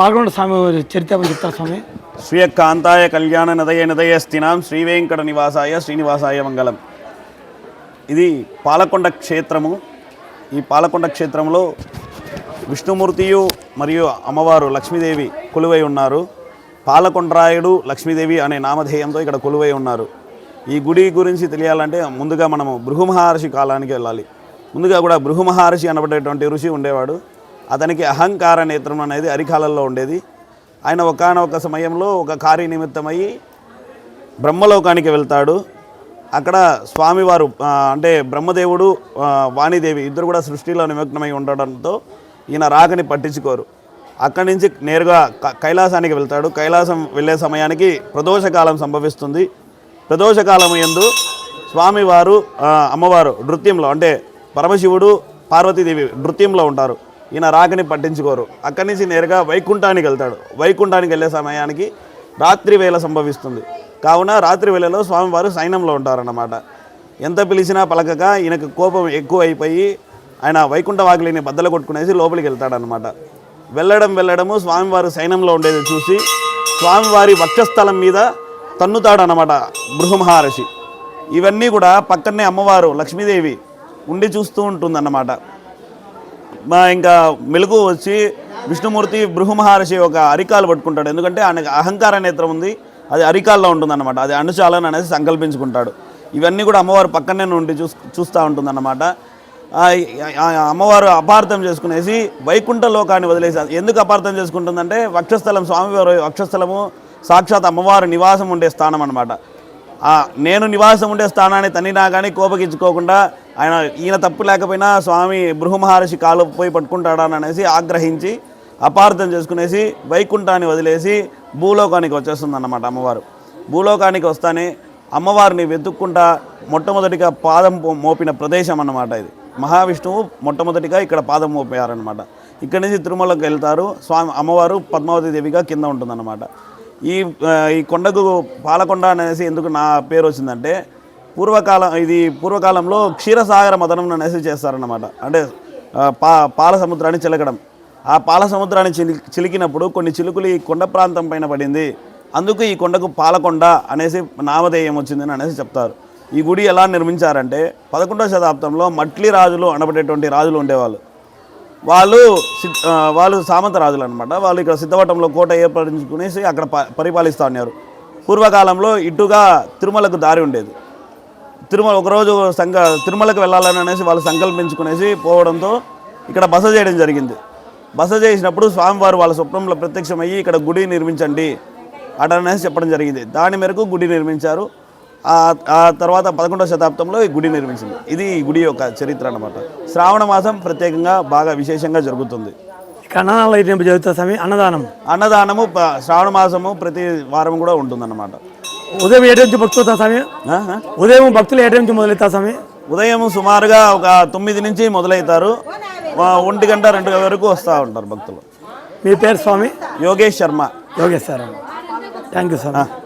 పాల్గొండ స్వామి చరిత్ర చెప్తారు స్వామి. శ్రీయకాంతాయ కళ్యాణ నదయ నదయ స్థినాం శ్రీ శ్రీవేంకట నివాసాయ శ్రీనివాసాయ మంగళం. ఇది పాలకొండ క్షేత్రము. ఈ పాలకొండ క్షేత్రంలో విష్ణుమూర్తియు మరియు అమ్మవారు లక్ష్మీదేవి కొలువై ఉన్నారు. పాలకొండరాయుడు లక్ష్మీదేవి అనే నామధేయంతో ఇక్కడ కొలువై ఉన్నారు. ఈ గుడి గురించి తెలియాలంటే ముందుగా మనము భృగు మహర్షి కాలానికి వెళ్ళాలి. ముందుగా కూడా భృగు మహర్షి అనబడేటువంటి ఋషి ఉండేవాడు. అతనికి అహంకార నేత్రం అనేది అరికాలంలో ఉండేది. ఆయన ఒకనొక సమయంలో ఒక కార్య నిమిత్తమై బ్రహ్మలోకానికి వెళ్తాడు. అక్కడ స్వామివారు అంటే బ్రహ్మదేవుడు వాణిదేవి ఇద్దరు కూడా సృష్టిలో నిమగ్నమై ఉండడంతో ఈయన రాకని పట్టించుకోరు. అక్కడి నుంచి నేరుగా కైలాసానికి వెళ్తాడు. కైలాసం వెళ్ళే సమయానికి ప్రదోషకాలం సంభవిస్తుంది. ప్రదోషకాలం ఎందు స్వామివారు అమ్మవారు నృత్యంలో అంటే పరమశివుడు పార్వతీదేవి నృత్యంలో ఉంటారు. ఈయన రాకని పట్టించుకోరు. అక్కడి నుంచి నేరుగా వైకుంఠానికి వెళ్తాడు. వైకుంఠానికి వెళ్ళే సమయానికి రాత్రి వేళ సంభవిస్తుంది. కావున రాత్రి వేళలో స్వామివారు సైన్యంలో ఉంటారన్నమాట. ఎంత పిలిచినా పలకక ఈయనకు కోపం ఎక్కువ అయిపోయి ఆయన వైకుంఠ వాకిలిని బద్దలు కొట్టుకునేసి లోపలికి వెళ్తాడనమాట వెళ్ళడం వెళ్ళడము స్వామివారు సైన్యంలో ఉండేది చూసి స్వామివారి వక్షస్థలం మీద తన్నుతాడనమాట బృహమహర్షి. ఇవన్నీ కూడా పక్కనే అమ్మవారు లక్ష్మీదేవి ఉండి చూస్తూ ఉంటుందన్నమాట. మా ఇంకా మెలకు వచ్చి విష్ణుమూర్తి బృహమహర్షి ఒక అరికాలు పట్టుకుంటాడు. ఎందుకంటే ఆయనకు అహంకార నేత్రం ఉంది. అది అరికాల్లో ఉంటుందన్నమాట. అది అణుచాలని అనేసి సంకల్పించుకుంటాడు. ఇవన్నీ కూడా అమ్మవారు పక్కనే నుండి చూ చూస్తూ ఉంటుందన్నమాట. అమ్మవారు అపార్థం చేసుకునేసి వైకుంఠ లోకాన్ని వదిలేసి ఎందుకు అపార్థం చేసుకుంటుందంటే వక్షస్థలం స్వామివారి వక్షస్థలము సాక్షాత్ అమ్మవారు నివాసం ఉండే స్థానం అనమాట నేను నివాసం ఉండే స్థానాన్ని తన్నినా కానీ కోపగించుకోకుండా ఆయన ఈయన తప్పు లేకపోయినా స్వామి బృహమహర్షి కాలు పోయి పట్టుకుంటాడాననేసి ఆగ్రహించి అపార్థం చేసుకునేసి వైకుంఠాన్ని వదిలేసి భూలోకానికి వచ్చేస్తుంది అన్నమాట అమ్మవారు. భూలోకానికి వస్తానే అమ్మవారిని వెతుక్కుంటా మొట్టమొదటిగా పాదం మోపిన ప్రదేశం అన్నమాట ఇది. మహావిష్ణువు మొట్టమొదటిగా ఇక్కడ పాదం మోపారనమాట ఇక్కడి నుంచి తిరుమలకు వెళ్తారు స్వామి అమ్మవారు పద్మావతి దేవిగా కింద ఉంటుందన్నమాట. ఈ ఈ కొండకు పాలకొండ అనేసి ఎందుకు నా పేరు వచ్చిందంటే పూర్వకాలం ఇది పూర్వకాలంలో క్షీరసాగర మదనం అనేసి చేస్తారన్నమాట. అంటే పా పాల సముద్రాన్ని చిలకడం. ఆ పాల సముద్రాన్ని చిలి చిలికినప్పుడు కొన్ని చిలుకులు ఈ కొండ ప్రాంతం పైన పడింది. అందుకు ఈ కొండకు పాలకొండ అనేసి నామధేయం వచ్చిందని అనేసి చెప్తారు. ఈ గుడి ఎలా నిర్మించారంటే పదకొండవ శతాబ్దంలో మట్లి రాజులు అనబడేటువంటి రాజులు ఉండేవాళ్ళు. వాళ్ళు సిద్- వాళ్ళు సామంత రాజులు అనమాట వాళ్ళు ఇక్కడ సిద్ధవటంలో కోట ఏర్పడించుకునేసి అక్కడ పరిపాలిస్తూ ఉన్నారు. పూర్వకాలంలో ఇటుగా తిరుమలకు దారి ఉండేది. తిరుమల ఒకరోజు సంఘ తిరుమలకు వెళ్ళాలని అనేసి వాళ్ళు సంకల్పించుకునేసి పోవడంతో ఇక్కడ బస చేయడం జరిగింది. బస చేసినప్పుడు స్వామివారు వాళ్ళ స్వప్నంలో ప్రత్యక్షమయ్యి ఇక్కడ గుడి నిర్మించండి అటనేసి అనేసి చెప్పడం జరిగింది. దాని మేరకు గుడి నిర్మించారు. ఆ తర్వాత పదకొండవ శతాబ్దంలో ఈ గుడి నిర్మించింది. ఇది ఈ గుడి యొక్క చరిత్ర అన్నమాట. శ్రావణ మాసం ప్రత్యేకంగా బాగా విశేషంగా జరుగుతుంది. ఇక అన్నదానాలు అయితే జరుగుతుంది స్వామి? అన్నదానం. అన్నదానము శ్రావణ మాసము ప్రతి వారం కూడా ఉంటుందన్నమాట. ఉదయం ఏ టైం నుంచి భక్తులు వస్తారు స్వామి? ఉదయం భక్తులు ఏ టైం నుంచి మొదలెత్తారు స్వామి? ఉదయం సుమారుగా ఒక తొమ్మిది నుంచి మొదలవుతారు. ఒంటి గంట రెండు వరకు వస్తూ ఉంటారు భక్తులు. మీ పేరు స్వామి? Yogesh Sharma. Yogesh sir thank you Swamy